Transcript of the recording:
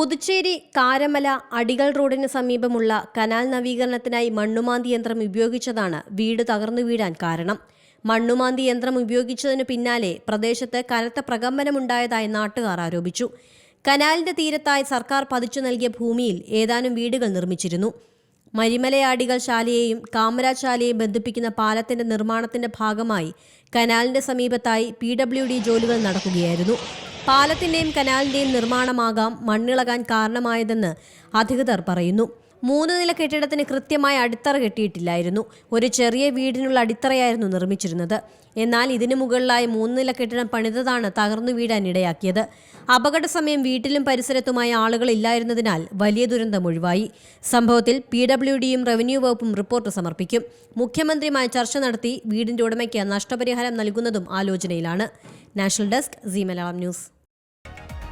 പുതുച്ചേരി കാരമല അടികൾ റോഡിന് സമീപമുള്ള കനാൽ നവീകരണത്തിനായി മണ്ണുമാന്തി യന്ത്രം ഉപയോഗിച്ചതാണ് വീട് തകർന്നു വീഴാൻ കാരണം. മണ്ണുമാന്തി യന്ത്രം ഉപയോഗിച്ചതിനു പിന്നാലെ പ്രദേശത്ത് കനത്ത പ്രകമ്പനമുണ്ടായതായി നാട്ടുകാർ ആരോപിച്ചു. കനാലിന്റെ തീരത്തായി സർക്കാർ പതിച്ചു നൽകിയ ഭൂമിയിൽ ഏതാനും വീടുകൾ നിർമ്മിച്ചിരുന്നു. മരിമലയാടികൾ ശാലയെയും കാമരാജ് ശാലയെയും ബന്ധിപ്പിക്കുന്ന പാലത്തിന്റെ നിർമ്മാണത്തിന്റെ ഭാഗമായി കനാലിന്റെ സമീപത്തായി പി ഡബ്ല്യു ഡി ജോലികൾ നടക്കുകയായിരുന്നു. പാലത്തിന്റെയും കനാലിന്റെയും നിർമ്മാണമാകാം മണ്ണിളകാൻ കാരണമായതെന്ന് അധികൃതർ പറയുന്നു. മൂന്ന് നില കെട്ടിടത്തിന് കൃത്യമായ അടിത്തറ കെട്ടിയിട്ടില്ലായിരുന്നു. ഒരു ചെറിയ വീടിനുള്ള അടിത്തറയായിരുന്നു നിർമ്മിച്ചിരുന്നത്. എന്നാൽ ഇതിനു മുകളിലായി മൂന്ന് നില കെട്ടിടം പണിതതാണ് തകർന്നു വീഴാൻ ഇടയാക്കിയത്. അപകട സമയം വീട്ടിലും പരിസരത്തുമായ ആളുകൾ ഇല്ലായിരുന്നതിനാൽ വലിയ ദുരന്തം ഒഴിവായി. സംഭവത്തിൽ പി ഡബ്ല്യു ഡിയും റവന്യൂ വകുപ്പും റിപ്പോർട്ട് സമർപ്പിക്കും. മുഖ്യമന്ത്രിയുമായി ചർച്ച നടത്തി വീടിന്റെ ഉടമയ്ക്ക് നഷ്ടപരിഹാരം നൽകുന്നതും ആലോചനയിലാണ്. National desk C Malayalam news.